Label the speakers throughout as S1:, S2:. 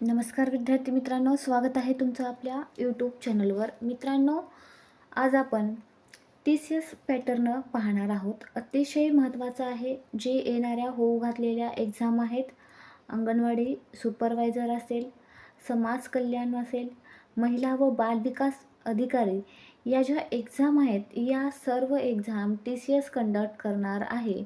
S1: नमस्कार विद्यार्थी मित्रांनो स्वागत आहे तुमचं आपल्या यूट्यूब चॅनलवर मित्रांनो आज आपण टी सी एस पॅटर्न पाहणार आहोत. अतिशय महत्त्वाचं आहे जे येणाऱ्या होऊ घातलेल्या एक्झाम आहेत अंगणवाडी सुपरवायझर असेल समाज कल्याण असेल महिला व बालविकास अधिकारी या ज्या एक्झाम आहेत या सर्व exam T C S conduct करणार आहे.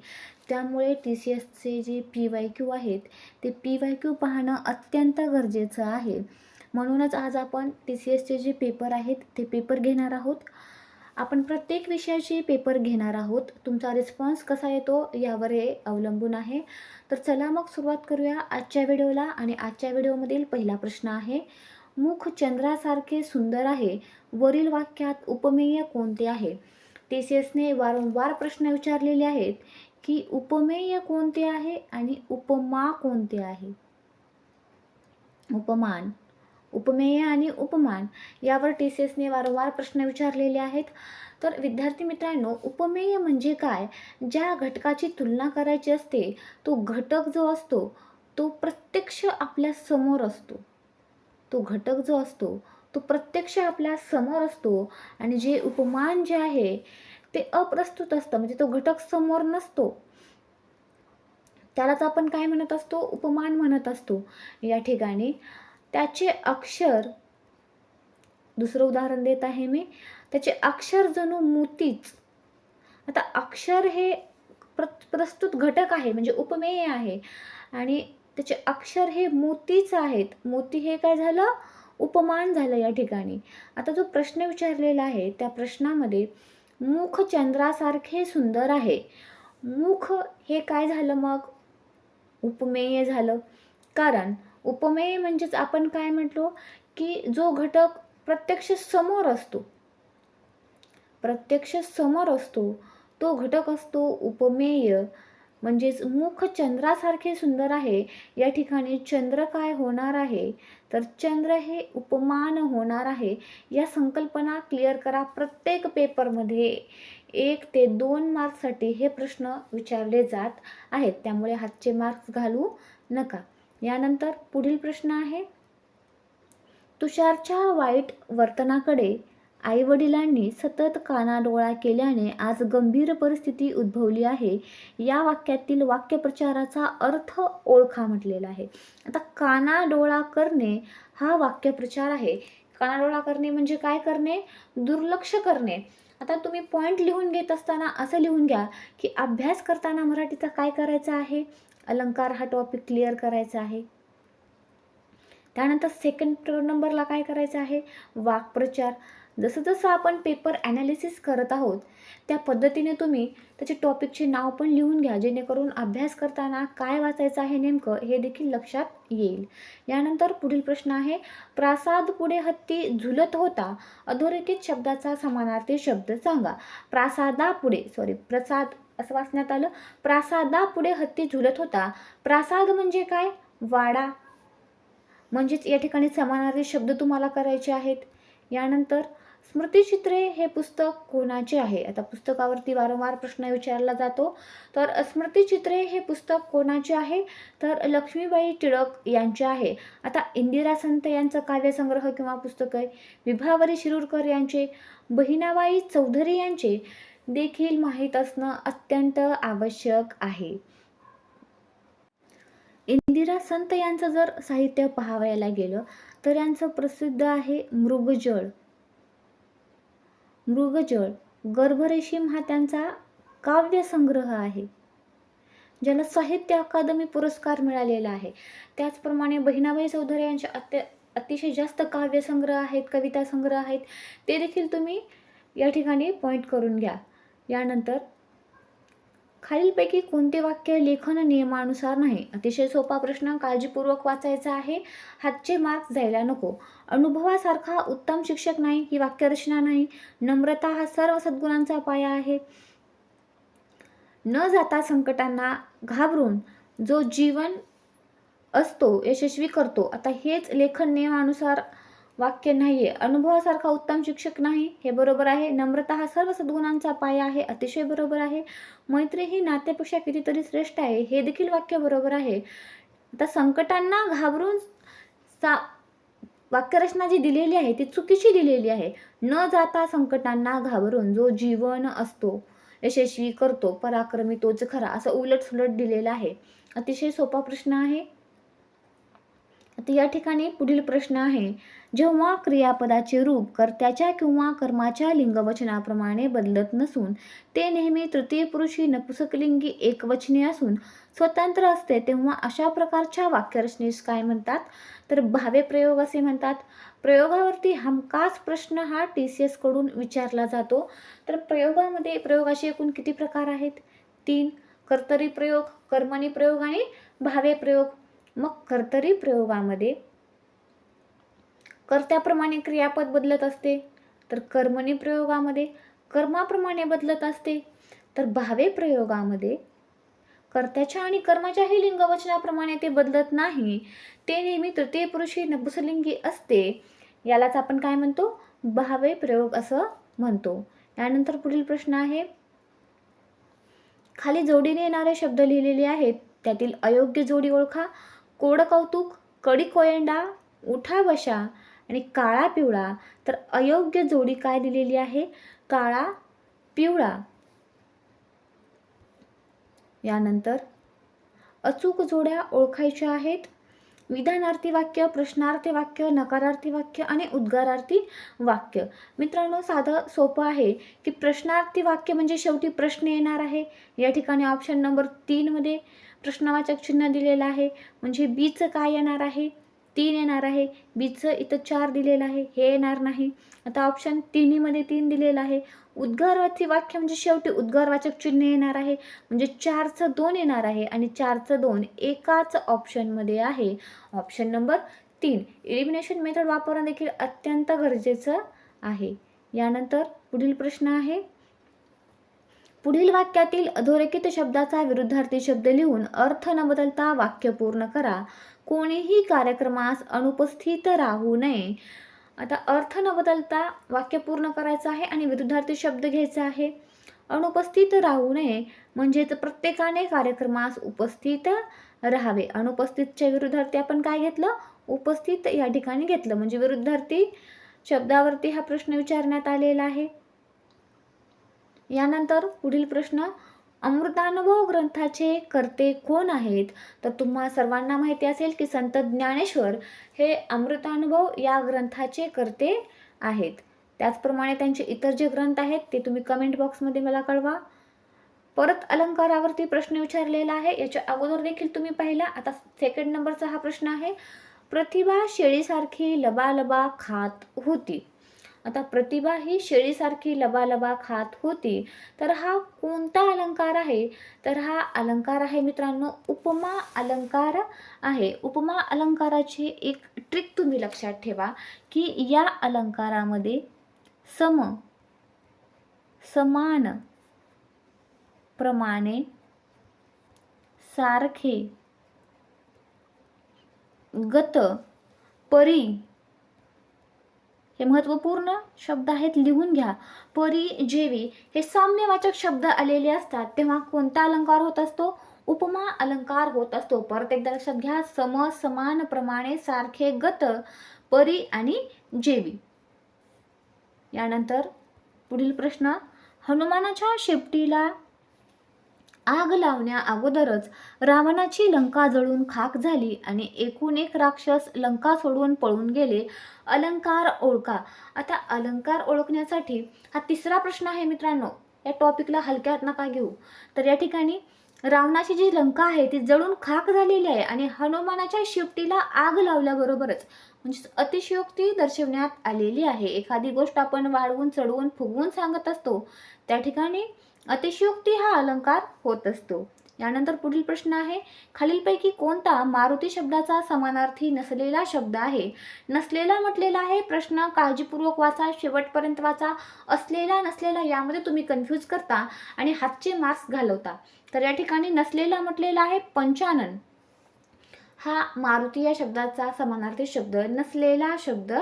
S1: त्यामुळे टी सी एसचे जे पी वाय क्यू आहेत ते पी वाय क्यू पाहणं अत्यंत गरजेचं आहे. म्हणूनच आज आपण टी सी एसचे जे पेपर आहेत ते पेपर घेणार आहोत. आपण प्रत्येक विषयाचे पेपर घेणार आहोत. तुमचा रिस्पॉन्स कसा येतो यावर हे अवलंबून आहे. तर चला मग सुरुवात करूया आजच्या व्हिडिओला आणि आजच्या व्हिडिओमधील पहिला प्रश्न आहे मुख चंद्रासारखे सुंदर आहे. वरील वाक्यात उपमेय कोणते आहे? टी सी एसने वारंवार प्रश्न विचारलेले आहेत की उपमेय कोणते आहे आणि उपमा कोणते आहे? उपमान उपमेय आणि उपमान यावर टी सी एसने वारंवार प्रश्न विचारलेले आहेत. तर विद्यार्थी मित्रांनो उपमेय म्हणजे काय? ज्या घटकाची तुलना करायची असते तो घटक जो असतो तो प्रत्यक्ष आपल्यासमोर असतो. तो घटक जो असतो तो प्रत्यक्ष आपल्यासमोर असतो आणि जे उपमान जे आहे ते अप्रस्तुत असतं. म्हणजे तो घटक समोर नसतो. त्यालाच आपण काय म्हणत असतो? उपमान म्हणत असतो. या ठिकाणी त्याचे अक्षर दुसरं उदाहरण देत आहे मी. त्याचे अक्षर जणू मोतीच. आता अक्षर हे प्र प्रस्तुत घटक आहे. म्हणजे उपमेय आहे. आणि त्याचे अक्षर हे मोतीच आहेत. मोती हे काय झालं? उपमान झालं या ठिकाणी. आता जो प्रश्न विचारलेला आहे त्या प्रश्नामध्ये मुख चंद्रासारखे सुंदर आहे. मुख हे काय झालं मग? उपमेय झालं. कारण उपमेय म्हणजेच आपण काय म्हटलो? की जो घटक प्रत्यक्ष समोर असतो. प्रत्यक्ष समोर असतो तो घटक असतो उपमेय. म्हणजेच मुख चंद्रासारखे सुंदर आहे. या ठिकाणी चंद्र काय होणार आहे? तर चंद्र हे उपमान होणार आहे. या संकल्पना क्लिअर करा प्रत्येक पेपरमध्ये एक ते दोन मार्क्ससाठी हे प्रश्न विचारले जात आहेत. त्यामुळे हातचे मार्क्स घालू नका. यानंतर पुढील प्रश्न आहे. तुषारच्या वाईट वर्तनाकडे आईवडिलांनी सतत कानाडोळा केल्याने आज गंभीर परिस्थिती उद्भवली आहे. या वाक्यातील वाक्यप्रचाराचा अर्थ ओळखा म्हटलेला आहे. आता कानाडोळा करणे हा वाक्यप्रचार आहे. कानाडोळा करणे म्हणजे काय करणे? दुर्लक्ष करणे. आता तुम्ही पॉईंट लिहून घेत असताना असं लिहून घ्या की अभ्यास करताना मराठीचा काय करायचा आहे? अलंकार हा टॉपिक क्लिअर करायचा आहे. त्यानंतर सेकंड नंबरला काय करायचं आहे? वाक्प्रचार. जसं जसं आपण पेपर ॲनालिसिस करत आहोत त्या पद्धतीने तुम्ही त्याचे टॉपिकचे नाव पण लिहून घ्या जेणेकरून अभ्यास करताना काय वाचायचं आहे नेमकं हे देखील लक्षात येईल. यानंतर पुढील प्रश्न आहे प्रासाद पुढे हत्ती झुलत होता. अधोरेखित शब्दाचा समानार्थी शब्द सांगा. प्रासादापुढे सॉरी प्रसाद असं वाचण्यात आलं. प्रासादापुढे हत्ती झुलत होता. प्रासाद म्हणजे काय? वाडा. म्हणजेच या ठिकाणी समानार्थी शब्द तुम्हाला करायचे आहेत. यानंतर स्मृतिचित्रे हे पुस्तक कोणाचे आहे? आता पुस्तकावरती वारंवार प्रश्न विचारला जातो. तर स्मृतिचित्रे हे पुस्तक कोणाचे आहे? तर लक्ष्मीबाई टिळक यांचे आहे. आता इंदिरा संत यांचं काव्यसंग्रह किंवा पुस्तक आहे. विभावरी शिरूरकर यांचे बहिणाबाई चौधरी यांचे देखील माहीत असणं अत्यंत आवश्यक आहे. इंदिरा संत यांचं जर साहित्य पाहावयाला गेलं तर यांचं प्रसिद्ध आहे मृगजळ. मृगजळ गर्भरेशीम हा त्यांचा काव्यसंग्रह आहे. ज्याला साहित्य अकादमी पुरस्कार मिळालेला आहे. त्याचप्रमाणे बहिणाबाई चौधरी यांचे अत्य अतिशय जास्त काव्यसंग्रह आहेत कविता संग्रह आहेत ते देखील तुम्ही या ठिकाणी पॉईंट करून घ्या. यानंतर खालीलपैकी कोणते वाक्य लेखन नियमानुसार नाही? अतिशय सोपा प्रश्न काळजीपूर्वक वाचायचा आहे. हातचे मार्क्स जायला नको. अनुभवासारखा उत्तम शिक्षक नाही ही वाक्यरचना नाही. नम्रता हा सर्व सद्गुणांचा पाया आहे. न जाता संकटांना घाबरून जो जीवन असतो यशस्वी करतो आता हेच लेखन नियमानुसार वाक्य नाही आहे अनुभवासारखा उत्तम शिक्षक नाही हे बरोबर आहे. नम्रता हा सर्व सद्गुणांचा पाया आहे अतिशय बरोबर आहे. मैत्री ही नात्यापेक्षा कितीतरी श्रेष्ठ आहे हे देखील वाक्य बरोबर आहे. आता संकटांना घाबरून सा वाक्यरचना जी दिलेली आहे ती चुकीची दिलेली आहे. न जाता संकटांना घाबरून जो जीवन असतो यशस्वी करतो पराक्रमी तोच खरा असं उलट सुलट दिलेलं आहे. अतिशय सोपा प्रश्न आहे. आता या ठिकाणी पुढील प्रश्न आहे जेव्हा क्रियापदाचे रूप कर्त्याच्या किंवा कर्माच्या लिंगवचनाप्रमाणे बदलत नसून ते नेहमी तृतीय पुरुषी नपुसकलिंगी एकवचने असून स्वतंत्र असते तेव्हा अशा प्रकारच्या वाक्यरचनेस काय म्हणतात? तर भावे प्रयोग असे म्हणतात प्रयोगावरती हमखास प्रश्न हा टी सी एसकडून विचारला जातो. तर प्रयोगामध्ये प्रयोगाचे एकूण किती प्रकार आहेत? तीन कर्तरी प्रयोग कर्मणी प्रयोग आणि भावे प्रयोग. मग कर्तरी प्रयोगामध्ये कर्त्याप्रमाणे क्रियापद बदलत असते. तर कर्मणी प्रयोगामध्ये कर्माप्रमाणे बदलत असते. तर भावे प्रयोगामध्ये कर्त्याच्या आणि कर्माच्याही लिंगवचनाप्रमाणे ते बदलत नाही. ते नेहमी तृतीय पुरुषी नपुसलिंगी असते. यालाच आपण काय म्हणतो? भावे प्रयोग असं म्हणतो. यानंतर पुढील प्रश्न आहे. खाली जोडीने येणारे शब्द लिहिलेले आहेत. त्यातील अयोग्य जोडी ओळखा. कोड कौतुक कडी कोयंडा उठा बशा आणि काळा पिवळा. तर अयोग्य जोडी काय दिलेली आहे? काळा पिवळा. यानंतर अचूक जोड्या ओळखायच्या आहेत. विधानार्थी वाक्य प्रश्नार्थी वाक्य नकारार्थी वाक्य आणि उद्गारार्थी वाक्य. मित्रांनो साधं सोपं आहे की प्रश्नार्थी वाक्य म्हणजे शेवटी प्रश्न येणार आहे. या ठिकाणी ऑप्शन नंबर तीनमध्ये प्रश्नवाचक चिन्ह दिलेलं आहे. म्हणजे बीचं काय येणार आहे? तीन येणार आहे. बीचं इथं चार दिलेलं आहे. हे येणार नाही. आता ऑप्शन तिन्हीमध्ये तीन दिलेलं आहे. उद्गारवाची वाक्य म्हणजे शेवटी उद्गारवाचक चिन्ह येणार आहे. म्हणजे चारचं दोन येणार आहे आणि चारचं दोन एकाच ऑप्शनमध्ये आहे. ऑप्शन नंबर तीन. इलिमिनेशन मेथड वापरणं देखील अत्यंत गरजेचं आहे. यानंतर पुढील प्रश्न आहे. पुढील वाक्यातील अधोरेखित शब्दाचा विरुद्धार्थी शब्द लिहून अर्थ न बदलता वाक्य पूर्ण करा. कोणीही कार्यक्रमास अनुपस्थित राहू नये. आता अर्थ न बदलता वाक्य पूर्ण करायचं आहे आणि विरुद्धार्थी शब्द घ्यायचा आहे. अनुपस्थित राहू नये म्हणजेच प्रत्येकाने कार्यक्रमास उपस्थित राहावे. अनुपस्थितच्या विरुद्धार्थी आपण काय घेतलं? उपस्थित या ठिकाणी घेतलं. म्हणजे विरुद्धार्थी शब्दावरती हा प्रश्न विचारण्यात आलेला आहे. यानंतर पुढील प्रश्न अमृतानुभव ग्रंथाचे कर्ते कोण आहेत? तर तुम्हा सर्वांना माहिती असेल की संत ज्ञानेश्वर हे अमृतानुभव या ग्रंथाचे कर्ते आहेत. त्याचप्रमाणे त्यांचे इतर जे ग्रंथ आहेत ते तुम्ही कमेंट बॉक्समध्ये मला कळवा. परत अलंकारावरती प्रश्न विचारलेला आहे याच्या अगोदर देखील तुम्ही पाहिला. आता सेकंड नंबरचा हा प्रश्न आहे. प्रतिभा शेळीसारखी लबालबा खात होती. आता प्रतिभा ही शेळीसारखी लबालबा खात होती. तर हा कोणता अलंकार आहे? तर हा अलंकार आहे मित्रांनो उपमा अलंकार आहे. उपमा अलंकाराची एक ट्रिक तुम्ही लक्षात ठेवा की या अलंकारामध्ये सम समान प्रमाणे सारखे गत परी हे महत्त्वपूर्ण शब्द आहेत लिहून घ्या. परी जेवी हे साम्यवाचक शब्द आलेले असतात. तेव्हा कोणता अलंकार होत असतो? उपमा अलंकार होत असतो. परत एकदा लक्षात घ्या. सम समान प्रमाणे सारखे गत परी आणि जेवी. यानंतर पुढील प्रश्न. हनुमानाच्या शेपटीला आग लावण्या अगोदरच रावणाची लंका जळून खाक झाली आणि एकूण एक राक्षस लंका सोडून पळून गेले. अलंकार ओळखा. आता अलंकार ओळखण्यासाठी हा तिसरा प्रश्न आहे मित्रांनो. या टॉपिकला हलक्यात नका घेऊ? तर या ठिकाणी रावणाची जी लंका आहे ती जळून खाक झालेली आहे आणि हनुमानाच्या शेपटीला आग लावल्याबरोबरच म्हणजे अतिशयोक्ती दर्शवण्यात आलेली आहे. एखादी गोष्ट आपण वाढवून चढवून फुगवून सांगत असतो त्या ठिकाणी अतिशयोक्ती हा अलंकार होत असतो. यानंतर पुढील प्रश्न आहे खालीलपैकी कोणता मारुती शब्दाचा समानार्थी नसलेला शब्द आहे? नसलेला म्हटलेला आहे प्रश्न काळजीपूर्वक वाचा शेवटपर्यंत वाचा. असलेला नसलेला यामध्ये तुम्ही कन्फ्यूज करता आणि हातचे मास्क घालवता. तर या ठिकाणी नसलेला म्हटलेला आहे पंचानन. हा मारुती या शब्दाचा समानार्थी शब्द नसलेला शब्द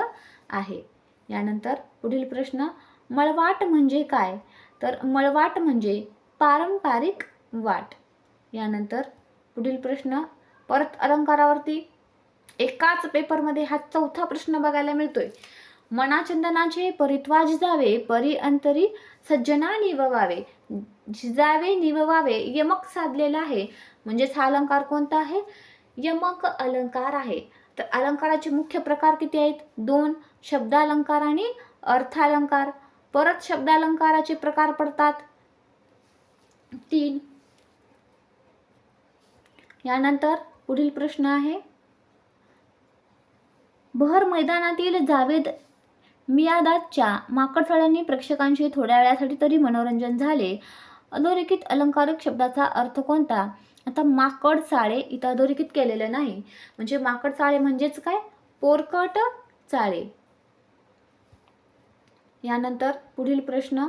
S1: आहे. यानंतर पुढील प्रश्न मळवाट म्हणजे काय? तर मळवाट म्हणजे पारंपरिक वाट. यानंतर पुढील प्रश्न परत अलंकारावरती. एकाच पेपरमध्ये हा चौथा प्रश्न बघायला मिळतोय. मनाचंदनाचे परित्वा जिजावे परी अंतरी सज्जना निववावे झिजावे निववावे यमक साधलेला आहे. म्हणजेच हा अलंकार कोणता आहे? यमक अलंकार आहे. तर अलंकाराचे मुख्य प्रकार किती आहेत? दोन शब्दालंकार आणि अर्थालंकार. परत शब्दालंकाराचे प्रकार पडतात. तीन. यानंतर पुढील प्रश्न आहे. भर मैदानातील जावेद मियादादच्या माकडफळ्यांनी प्रेक्षकांशी थोड्या वेळासाठी तरी मनोरंजन झाले. अधोरेखित अलंकारक शब्दाचा अर्थ कोणता? आता माकड चाळे इथं अधोरेखित केलेलं नाही. म्हणजे माकड चाळे म्हणजेच काय? पोरकट चाळे. यानंतर पुढील प्रश्न.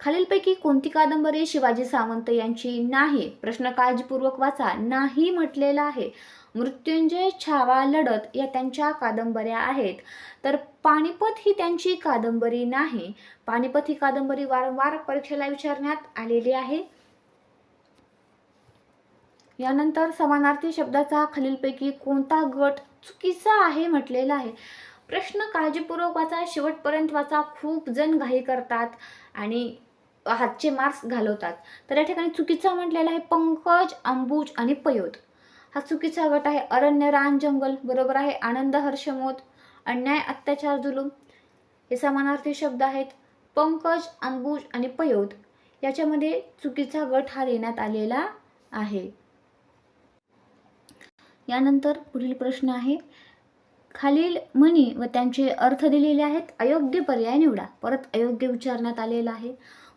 S1: खालीलपैकी कोणती कादंबरी शिवाजी सावंत यांची नाही? प्रश्न काळजीपूर्वक वाचा. नाही म्हटलेला आहे. मृत्युंजय छावा लढत या त्यांच्या कादंबऱ्या आहेत. तर पानिपत ही त्यांची कादंबरी नाही. पानिपत ही कादंबरी वारंवार परीक्षेला विचारण्यात आलेली आहे. यानंतर समानार्थी शब्दाचा खालीलपैकी कोणता गट चुकीचा आहे म्हटलेला आहे. प्रश्न काळजीपूर्वक वाचा शेवटपर्यंत वाचा. खूप जण घाई करतात आणि हातचे मार्क्स घालवतात. तर या ठिकाणी चुकीचा म्हटलेला आहे पंकज अंबुज आणि पयोद. हा चुकीचा गट आहे. अरण्य रान जंगल. बरोबर आहे. आनंद हर्षमोद. अन्याय अत्याचार जुलूम. हे समानार्थी शब्द आहेत. पंकज अंबुज आणि पयोद याच्यामध्ये चुकीचा गट हा देण्यात आलेला आहे. यानंतर पुढील प्रश्न आहे. खालील म्हणी व त्यांचे अर्थ दिलेले आहेत अयोग्य पर्याय निवडा. परत अयोग्य विचारण्यात आलेला आहे.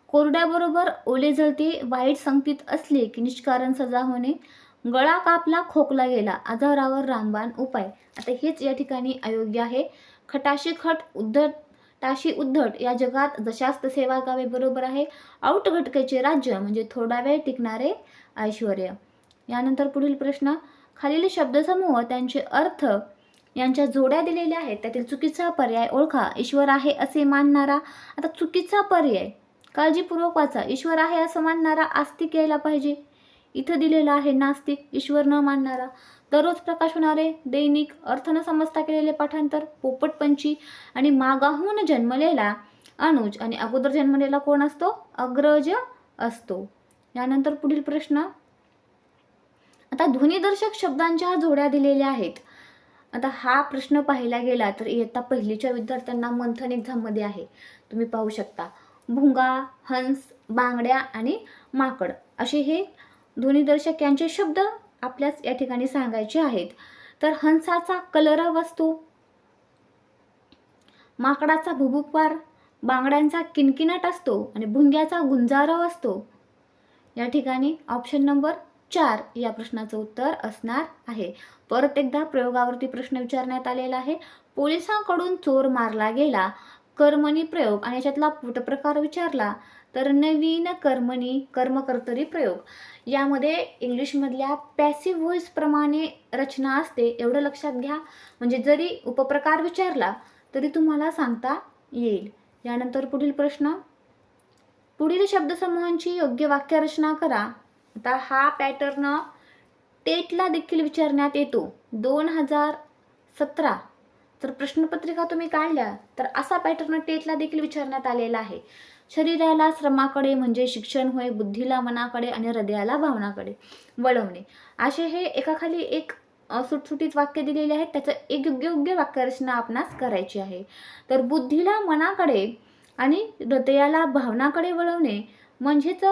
S1: कोरड्याबरोबर ओले जळते वाईट संगतीत असले की निष्कारण सजा होणे गळा कापला खोकला गेला आजारावर रामबाण उपाय. आता हेच या ठिकाणी अयोग्य आहे. खटाशी खट उद्धट टाशी उद्धट या जगात जशास्त सेवा गावे बरोबर आहे. आउट घटकेचे राज्य म्हणजे थोडा वेळ टिकणारे ऐश्वर यानंतर पुढील प्रश्न. खालील शब्दसमूह त्यांचे अर्थ यांच्या जोड्या दिलेल्या आहेत. त्यातील चुकीचा पर्याय ओळखा. ईश्वर आहे असे मानणारा आता चुकीचा पर्याय काळजीपूर्वक वाचा. ईश्वर आहे असं मानणारा आस्तिक यायला पाहिजे. इथं दिलेला आहे नास्तिक ईश्वर न मानणारा. दररोज प्रकाश होणारे दैनिक अर्थ न समजता केलेले पाठांतर पोपटपंची आणि मागाहून जन्मलेला अनुज आणि अगोदर जन्मलेला कोण असतो? अग्रज असतो. यानंतर पुढील प्रश्न. आता ध्वनिदर्शक शब्दांच्या जोड्या दिलेल्या आहेत. आता हा प्रश्न पाहिला गेला तर इयत्ता पहिलीच्या विद्यार्थ्यांना मंथन एक्झाममध्ये आहे. तुम्ही पाहू शकता. भुंगा हंस बांगड्या आणि माकड असे हे ध्वनिदर्शक यांचे शब्द आपल्याच या ठिकाणी सांगायचे आहेत. तर हंसाचा कलरव असतो माकडाचा भुभुकवार बांगड्यांचा किनकिनाट असतो आणि भुंग्याचा गुंजारव असतो. या ठिकाणी ऑप्शन नंबर चार या प्रश्नाचं उत्तर असणार आहे. परत एकदा प्रयोगावरती प्रश्न विचारण्यात आलेला आहे. पोलिसांकडून चोर मारला गेला. कर्मणी प्रयोग आणि याच्यातला प्रकार विचारला तर नवीन कर्मणी कर्मकर्तरी प्रयोग. यामध्ये इंग्लिशमधल्या पॅसिव्ह व्हॉइसप्रमाणे रचना असते एवढं लक्षात घ्या. म्हणजे जरी उपप्रकार विचारला तरी तुम्हाला सांगता येईल. यानंतर पुढील प्रश्न. पुढील शब्दसमूहांची योग्य वाक्यरचना करा. आता हा पॅटर्न टेटला देखील विचारण्यात येतो. दोन हजार सतरा. तर प्रश्नपत्रिका तुम्ही काढल्या तर असा पॅटर्न टेटला देखील विचारण्यात आलेला आहे. शरीराला श्रमाकडे म्हणजे शिक्षण होय बुद्धीला मनाकडे आणि हृदयाला भावनाकडे वळवणे. असे हे एकाखाली एक सुटसुटीत वाक्य दिलेले आहेत. त्याचं एक योग्य योग्य वाक्यरचना आपणास करायची आहे. तर बुद्धीला मनाकडे आणि हृदयाला भावनाकडे वळवणे म्हणजेच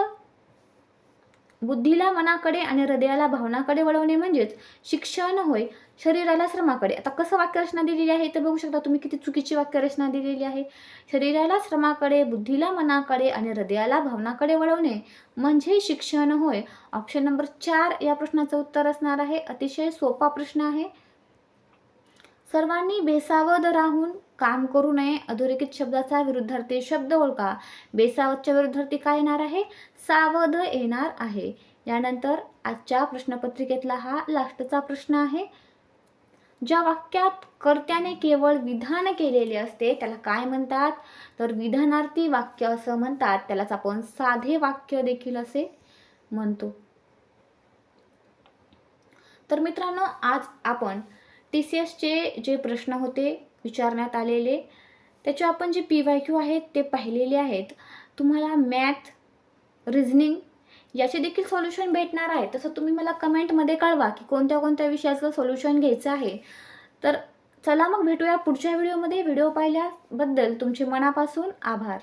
S1: बुद्धीला मनाकडे आणि हृदयाला भावनाकडे वळवणे म्हणजेच शिक्षण होय शरीराला श्रमाकडे. आता कसं वाक्यरचना दिलेली आहे तर बघू शकता तुम्ही किती चुकीची वाक्यरचना दिलेली आहे. शरीराला श्रमाकडे बुद्धीला मनाकडे आणि हृदयाला भावनाकडे वळवणे म्हणजे शिक्षण होय. ऑप्शन नंबर चार या प्रश्नाचं उत्तर असणार आहे. अतिशय सोपा प्रश्न आहे. सर्वांनी बेसावध राहून काम करू नये. अधोरेखित शब्दाचा विरुद्धार्थी शब्द ओळखा. बेसावधच्या विरुद्धार्थी काय येणार आहे? सावध येणार आहे. यानंतर आजच्या प्रश्नपत्रिकेतला हा लास्टचा प्रश्न आहे. ज्या वाक्यात कर्त्याने केवळ विधान केलेले असते त्याला काय म्हणतात? तर विधानार्थी वाक्य असं म्हणतात. त्यालाच आपण साधे वाक्य देखील असे म्हणतो. तर मित्रांनो आज आपण टी सी एसचे जे प्रश्न होते विचारण्यात आलेले त्याचे आपण जे पी वाय क्यू आहेत ते पाहिलेले आहेत. तुम्हाला मॅथ रिझनिंग याचे देखील सोल्युशन भेटणार आहे. तसं तुम्ही मला कमेंटमध्ये कळवा की कोणत्या कोणत्या विषयाचं सोल्युशन घ्यायचं आहे. तर चला मग भेटूया पुढच्या व्हिडिओमध्ये व्हिडिओ पाहिल्याबद्दल तुमचे मनापासून आभार.